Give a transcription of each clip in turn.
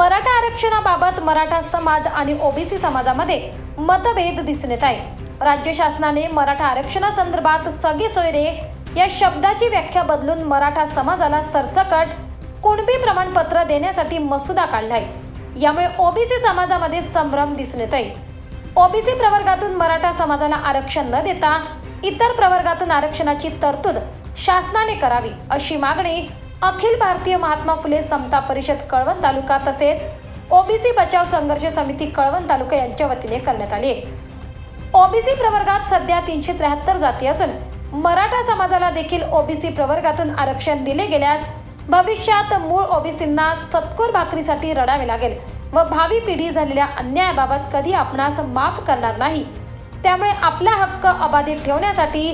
मराठा आरक्षणाबाबत मराठा समाज आणि ओबीसी समाजामध्ये मतभेद दिसून येत आहे. राज्य शासनाने मराठा आरक्षणासंदर्भात सगळे सोयरे या शब्दाची व्याख्या बदलून मराठा समाजाला सरसकट कुणबी प्रमाणपत्र देण्यासाठी मसुदा काढलाय यामुळे ओबीसी समाजामध्ये संभ्रम दिसून येत आहे. ओबीसी प्रवर्गातून मराठा समाजाला आरक्षण न देता इतर प्रवर्गातून आरक्षणाची तरतूद शासनाने करावी अशी मागणी अखिल भारतीय महात्मा फुले समता परिषद कळवण तालुका तसेच ओबीसी बचाव संघर्ष समिती कळवण तालुका यांच्या वतीने करण्यात आली ओबीसी प्रवर्गात सध्या तीनशे त्र्याहत्तर जाती असून मराठा समाजाला देखील ओबीसी प्रवर्गातून आरक्षण दिले गेल्यास भविष्यात मूळ ओबीसींना सत्कोर भाकरीसाठी रडावे लागेल व भावी पिढी झालेल्या अन्यायाबाबत कधी आपणास माफ करणार नाही. त्यामुळे आपला हक्क अबाधित ठेवण्यासाठी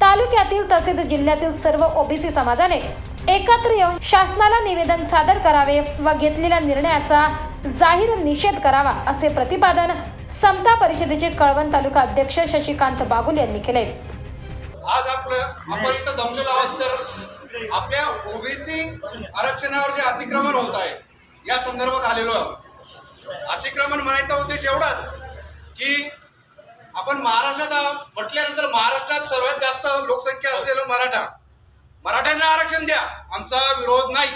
तालुक्यातील तसेच जिल्ह्यातील सर्व ओबीसी समाजाने एकत्र येऊन शासनाला निवेदन सादर करावे व घेतलेल्या निर्णयाचा जाहीर निषेध करावा असे प्रतिपादन समता परिषदेचे कळवण तालुका अध्यक्ष शशिकांत बागुल यांनी केले. आज आपलं आपण इथं जमलेलो आहोत तर आपल्या ओबीसी आरक्षणावर जे अतिक्रमण होत आहे या संदर्भात आलेलो आहोत. अतिक्रमण म्हणायचा उद्देश एवढाच की आपण महाराष्ट्रात म्हटल्यानंतर महाराष्ट्रात सर्वात जास्त लोकसंख्या असलेलं मराठा मराठ्यांना आरक्षण द्या. आमचा विरोध नाही.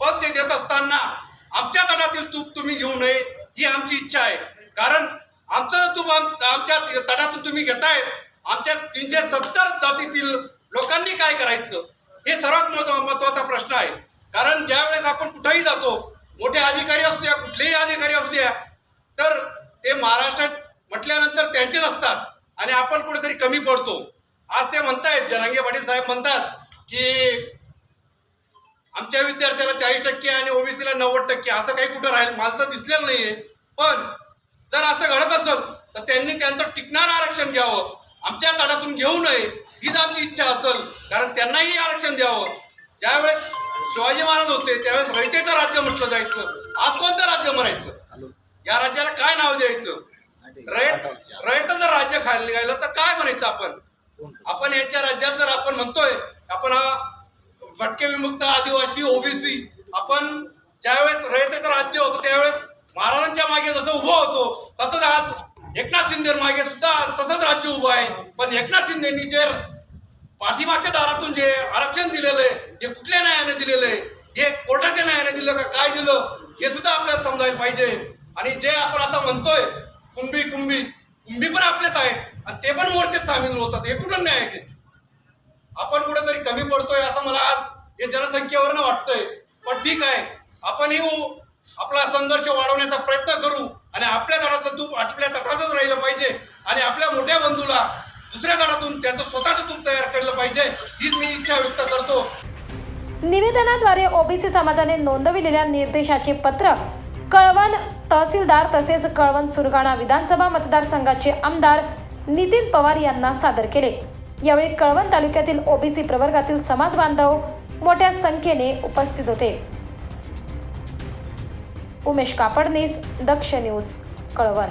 पण ते देत असताना आमच्या तटातील तूप तुम्ही घेऊ नये ही आमची इच्छा आहे. कारण आमचं तूप आम- आमच्या तटातून तुम्ही घेतायत. आमच्या तीनशे सत्तर जातीतील लोकांनी काय करायचं? हे सर्वात महत्त्वाचा प्रश्न आहे. कारण ज्या वेळेस आपण कुठेही जातो मोठे अधिकारी असू द्या कुठलेही अधिकारी असू द्या तर ते महाराष्ट्रात म्हटल्यानंतर त्यांचेच असतात. आणि आपण कुठेतरी कमी पडतो. आज ते म्हणतायत जरांगे पाटील साहेब म्हणतात की आमच्या विद्यार्थ्याला चाळीस टक्के आणि ओबीसीला नव्वद टक्के असं काही कुठं राहील? मला तर दिसलेलं नाहीये. पण जर असं घडत असेल तर त्यांनी त्यांचं टिकणार आरक्षण घ्यावं. आमच्या तडातून घेऊ नये हीच आमची इच्छा असेल. कारण त्यांनाही आरक्षण द्यावं. ज्यावेळेस शिवाजी महाराज होते त्यावेळेस रयतेचं राज्य म्हटलं जायचं. आज कोणतं राज्य म्हणायचं? या राज्याला काय नाव द्यायचं? रयत रयत जर राज्य खायला गेलं तर काय म्हणायचं आपण? आपण यांच्या राज्यात जर आपण म्हणतोय आपण हा भटके विमुक्त आदिवासी ओबीसी आपण ज्यावेळेस रयतेचं राज्य होतो त्यावेळेस महाराजांच्या मागे जसं उभं होतो तसंच आज एकनाथ शिंदे मागे सुद्धा तसंच राज्य उभं आहे. पण एकनाथ शिंदेनी जे पाठीमागच्या दारातून जे आरक्षण दिलेलं आहे हे कुठल्या न्यायाने दिलेलं आहे हे कोर्टाच्या न्यायाने दिलं का काय दिलं हे सुद्धा आपल्याला समजायला पाहिजे. आणि जे आपण आता म्हणतोय कुंभी कुंभी कुंभी पण आपलेच आहेत आणि ते पण मोर्चेत सामील होतात हे कुठं न्याय आपण कुठेतरी कमी पडतोय असं मला आज हे जनसंख्येवरनं वाटतंय. पण ठीक आहे आपण येऊ हो, आपला संघर्ष वाढवण्याचा प्रयत्न करू आणि आपल्या तटातलं तूप आपल्या तटातच राहिलं पाहिजे आणि आपल्या मोठ्या बंधूला दुसऱ्या तटातून त्यांचं स्वतःचं तूप तयार केलं पाहिजे हीच मी इच्छा व्यक्त करतो. निवेदनाद्वारे ओबीसी समाजाने नोंदविलेल्या निर्देशाचे पत्र कळवण तहसीलदार तसेच कळवण सुरगाणा विधानसभा मतदारसंघाचे आमदार नितीन पवार यांना सादर केले. यावेळी कळवण तालुक्यातील ओबीसी प्रवर्गातील समाज बांधव मोठ्या संख्येने उपस्थित होते. उमेश कापडनीस दक्ष न्यूज कळवण.